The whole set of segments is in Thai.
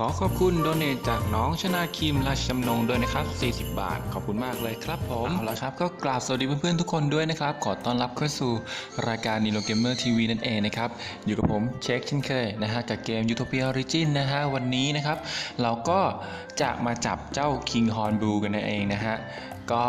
ขอขอบคุณโดเนทจากน้องชนาคิมราชจำนงด้วยนะครับ 40 บาท ขอบคุณมากเลยครับผมเอาละครับก็กราบสวัสดีเพื่อนๆทุกคนด้วยนะครับ ขอต้อนรับเข้าสู่รายการ Nino Gamer TV นั่นเองนะครับ อยู่กับผมเช็คเช่นเคยนะฮะกับเกม Utopia Origin นะฮะวันนี้นะครับ เราก็จะมาจับเจ้า King Horn Blue กันนั่นเองนะฮะก็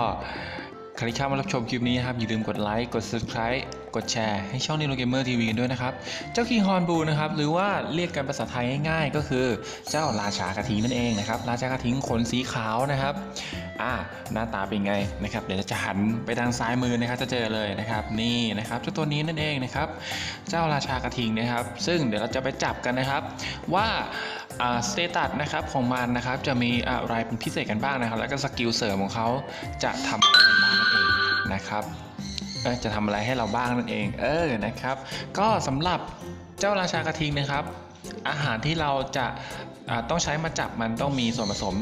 ใครที่เข้ามารับชมคลิปนี้นะครับอย่าลืมกดไลค์กด subscribe กดแชร์ให้ช่อง Nino Gamer TV กันด้วยนะครับ เจ้า King Horn Blue นะครับ หรือว่าเรียกกันภาษาไทยง่ายๆ ก็คือเจ้าราชากระทิงนั่นเองนะครับ ราชากระทิงขนสีขาวนะครับ อ่าหน้าตาเป็นไงนะครับ เดี๋ยวจะหันไปทางซ้ายมือนะครับจะเจอเลยนะครับ นี่นะครับเจ้าตัวนี้นั่นเองนะครับ เจ้าราชากระทิงนะครับ ซึ่งเดี๋ยวเราจะไปจับกันนะครับ ว่าสเตตัสนะครับของมันนะครับจะมีอะไรเป็นพิเศษกันบ้างนะครับ แล้วก็สกิลเสริมของเขาจะทำอะไรกันบ้า นะครับจะทำอะไรให้เราบ้างนั่นเองเออนะครับ ก็สำหรับเจ้าราชากระทิงนะครับ อาหารที่เราจะต้องใช้มาจับมันต้องมีส่วนผสม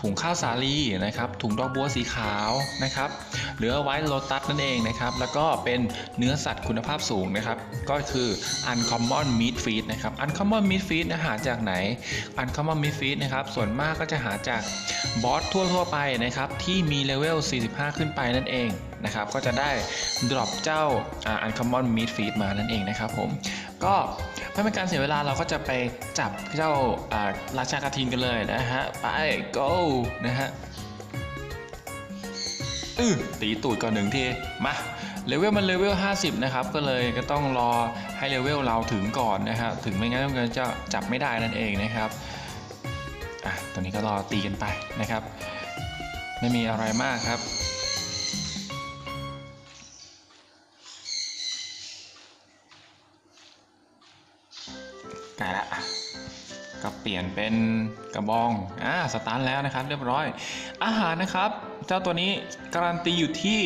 ถุงข้าวสาลีนะครับ ถุงดอกบัวสีขาวนะครับ เหลือไว้โลตัสนั่นเองนะครับ แล้วก็เป็นเนื้อสัตว์คุณภาพสูงนะครับ ก็คือ uncommon meat feed นะครับ uncommon meat feed นะหาจากไหน uncommon meat feed นะครับ ส่วนมากก็จะหาจากบอสทั่วๆไปนะครับ ที่มีเลเวล 45 ขึ้นไปนั่นเองนะครับ ก็จะได้ drop เจ้าอ่า uncommon meat feed มานั่นเองนะครับผม ก็ไม่เป็นการเสียเวลาเราก็จะไปจับเจ้าอ่าราชากระทิงกันเลยนะฮะ ไป go นะฮะอือตีตูดก่อนหนึ่งทีมาเลเวลมันเลเวล 50 นะครับ ก็เลยก็ต้องรอให้เลเวลเราถึงก่อนนะครับถึงไม่งั้นก็จะจับไม่ได้นั่นเองนะครับอะตอนนี้ก็รอตีกันไปนะครับ ไม่มีอะไรมากครับไกลละ ก็เปลี่ยนเป็นกระบอง อ่า สตาร์ทแล้วนะครับ เรียบร้อย อาหารนะครับ เจ้าตัวนี้การันตีอยู่ที่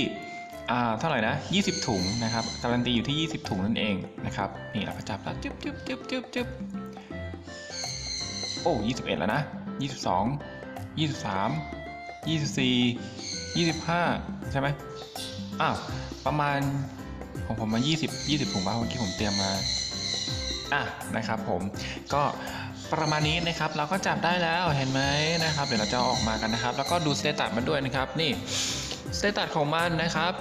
อ่า เท่าไหร่นะ 20 ถุงนะครับ การันตีอยู่ที่ 20 ถุงนั่นเองนะครับ นี่เราก็จับแล้วจึ๊บจึ๊บจึ๊บจึ๊บจึ๊บโอ้21 แล้วนะ 22 23 24 25 ใช่ไหมอ้าว ประมาณของผมมา 20 20ถุงบ้างเมื่อกี้ผมเตรียมมา อะ นะครับผม ก็ ประมาณนี้นะครับเราก็จับได้แล้วเห็นไหมนะครับเดี๋ยวเราจะออกมากันนะครับ แล้วก็ดูสเตตัสมันด้วยนะครับนี่สเตตัสของมันนะครับ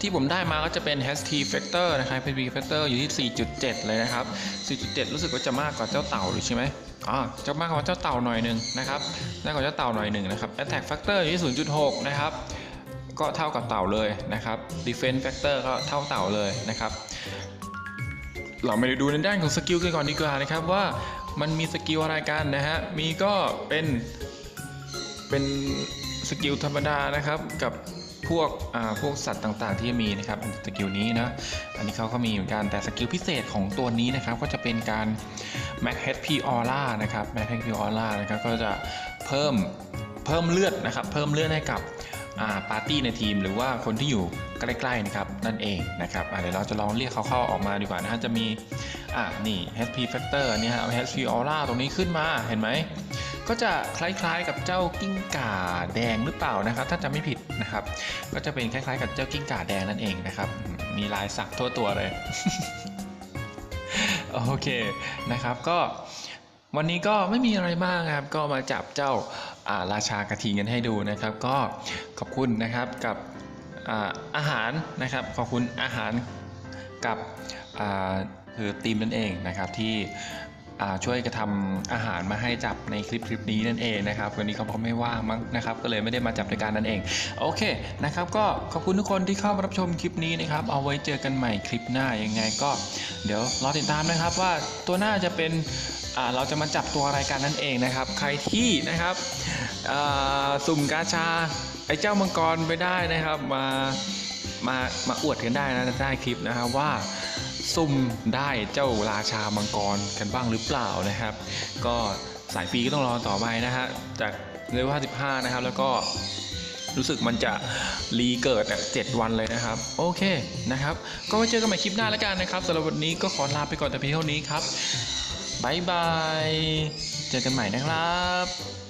ที่ผมได้มาก็จะเป็น HT factor นะครับ HT factor อยู่ที่ 4.7 เลยนะครับ 4.7 รู้สึกว่าจะมากกว่าเจ้าเต่าหรือใช่ไหมอ๋อจะมากกว่าเจ้าเต่าหน่อยหนึ่งนะครับมากกว่าเจ้าเต่าหน่อยหนึ่งนะครับ attack factor อยู่ที่ 0.6 นะครับก็เท่ากับเต่าเลยนะครับ defense factor ก็เท่าเต่าเลยนะครับ เราไม่ได้ดูในด้านของสกิลกันก่อนดีกว่านะครับว่ามันมีสกิลอะไรกันนะฮะ มีก็เป็นเป็นสกิลธรรมดานะครับกับพวกอ่าพวกสัตว์ต่างๆ ที่มีนะครับสกิลนี้นะอันนี้เขาก็มีเหมือนกันแต่สกิลพิเศษของตัวนี้นะครับก็จะเป็นการ Max HP Aura นะครับ Max HP Aura นะครับก็จะเพิ่มเพิ่มเลือดนะครับ เพิ่มเลือดให้กับ ปาร์ตี้ในทีม หรือว่าคนที่อยู่ใกล้ๆนะครับนั่นเองนะครับเดี๋ยวเราจะลองเรียกเขาเข้าออกมาดีกว่านะฮะจะมีอะนี่ HP Factor อันนี้ฮะ HP Aura ตรงนี้ขึ้นมาเห็นไหมก็จะคล้ายๆกับเจ้ากิ้งก่าแดงหรือเปล่านะครับ ถ้าจำไม่ผิดนะครับ ก็จะเป็นคล้ายๆ กับเจ้ากิ้งก่าแดงนั่นเองนะครับ มีลายสักทั่วตัวเลยโอเคนะครับก็ วันนี้ก็ไม่มีอะไรมากครับ ก็มาจับเจ้าาราชากระทิงกันให้ดูนะครับ ก็ขอบคุณนะครับกับอาอาหารนะครับ ขอบคุณอาหารกับคือทีมนั่นเองนะครับที่ช่วยกระทำอาหารมาให้จับในคลิปคลิปนี้นั่นเองนะครับวันนี้เขาบอกไม่ว่างมั้งนะครับ ก็เลยไม่ได้มาจับในการนั่นเอง โอเคนะครับ ก็ขอบคุณทุกคนที่เข้ามารับชมคลิปนี้นะครับ เอาไว้เจอกันใหม่คลิปหน้ายังไงก็ เดี๋ยวรอติดตามนะครับว่าตัวหน้าจะเป็น เราจะมาจับตัวอะไรกันนั่นเองนะครับ ใครที่นะครับสุ่มกาชาไอ้เจ้ามังกรไปได้นะครับมามามาอวดกันได้นะใต้คลิปนะครับว่าซุ่มได้เจ้าราชามังกรกันบ้างหรือเปล่านะครับ ก็สายฟรีก็ต้องรอต่อไปนะฮะจากเลเวล55 นะครับ แล้วก็รู้สึกมันจะรีเกิดเจ็ดวันเลยนะครับ โอเคนะครับ ก็ไว้เจอกันใหม่คลิปหน้าแล้วกันนะครับสำหรับวันนี้ก็ขอลาไปก่อนแต่เพียงเท่านี้ครับ บายบาย เจอกันใหม่นะครับ